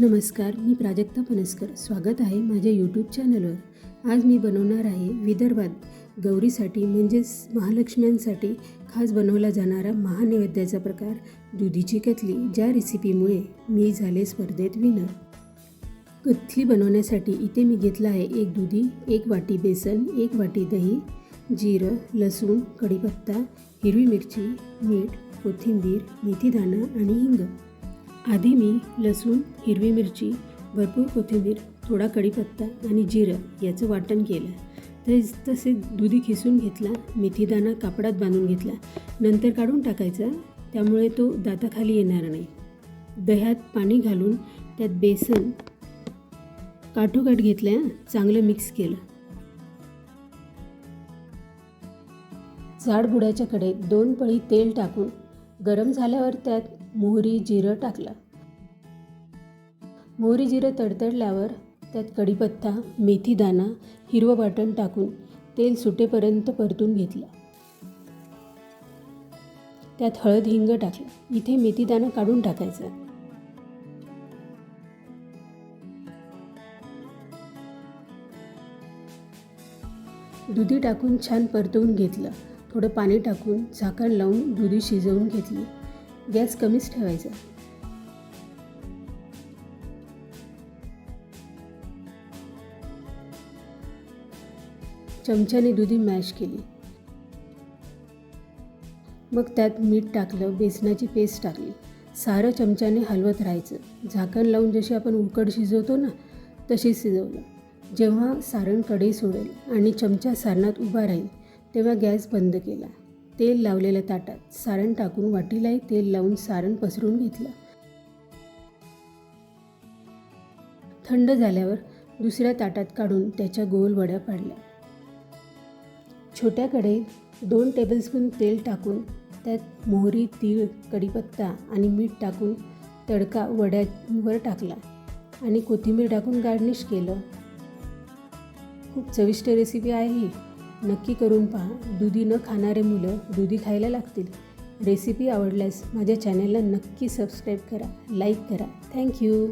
नमस्कार मी प्राजक्ता पनसकर. स्वागत आहे माझ्या यूट्यूब चॅनलवर आज मी बनवणार आहे विदर्भात गौरीसाठी म्हणजेच महालक्ष्म्यांसाठी खास बनवला जाणारा महानैवेद्याचा प्रकार दुधीची कथली ज्या रेसिपीमुळे मी झाले स्पर्धेत विनर कथली बनवण्यासाठी इथे मी घेतला आहे एक दुधी एक वाटी बेसन एक वाटी दही जिरं लसूण कढीपत्ता हिरवी मिरची मीठ कोथिंबीर मेथीदाणा आणि हिंग. आधी मी लसूण हिरवी मिरची भरपूर कोथिंबीर थोडा कढीपत्ता आणि जिरं याचं वाटण केलं. तसेच तसेच दुधी खिसून घेतला मेथीदाणा कापडात बांधून घेतला. नंतर काढून टाकायचा त्यामुळे तो दाताखाली येणार नाही. दह्यात पाणी घालून त्यात बेसन काठोकाठ घेतल्या चांगलं मिक्स केलं. जाड कडेत दोन पळी तेल टाकून गरम झाल्यावर त्यात मोहरी जिरं टाकलं. मोहरी जिरं तडतडल्यावर त्यात कढीपत्ता मेथीदाणा हिरवं वाटण टाकून तेल सुटेपर्यंत परतून घेतलं. त्यात हळद हिंग टाकलं. इथे मेथीदाणा काढून टाकायचा. दुधी टाकून छान परतवून घेतलं. थोडं पाणी टाकून झाकण लावून दुधी शिजवून घेतली. गॅस कमीच ठेवायचा. चमच्याने दुधी मॅश केली. मग त्यात मीठ टाकलं बेसनाची पेस्ट टाकली. सारं चमच्याने हलवत राहायचं. झाकण लावून जशी आपण उकड शिजवतो ना तशी शिजवलं. जेव्हा सारण कढई सोडेल आणि चमचा सारणात उभा राहील तेव्हा गॅस बंद केला. तेल लावलेल्या ताटात सारण टाकून वाटीलाही तेल लावून सारण पसरून घेतलं. थंड झाल्यावर दुसऱ्या ताटात काढून त्याच्या गोल वड्या पाडल्या. छोट्या कढईत दोन टेबलस्पून तेल टाकून त्यात मोहरी तीळ कढीपत्ता आणि मीठ टाकून तडका वड्यावर टाकला आणि कोथिंबीर टाकून गार्निश केलं. खूप चविष्ट रेसिपी आहे ही. नक्की करून पहा. दुधी न खाणारे मुलं दुधी खायला लागतील. रेसिपी आवडल्यास माझ्या चॅनलला नक्की सबस्क्राईब करा लाईक करा. थँक्यू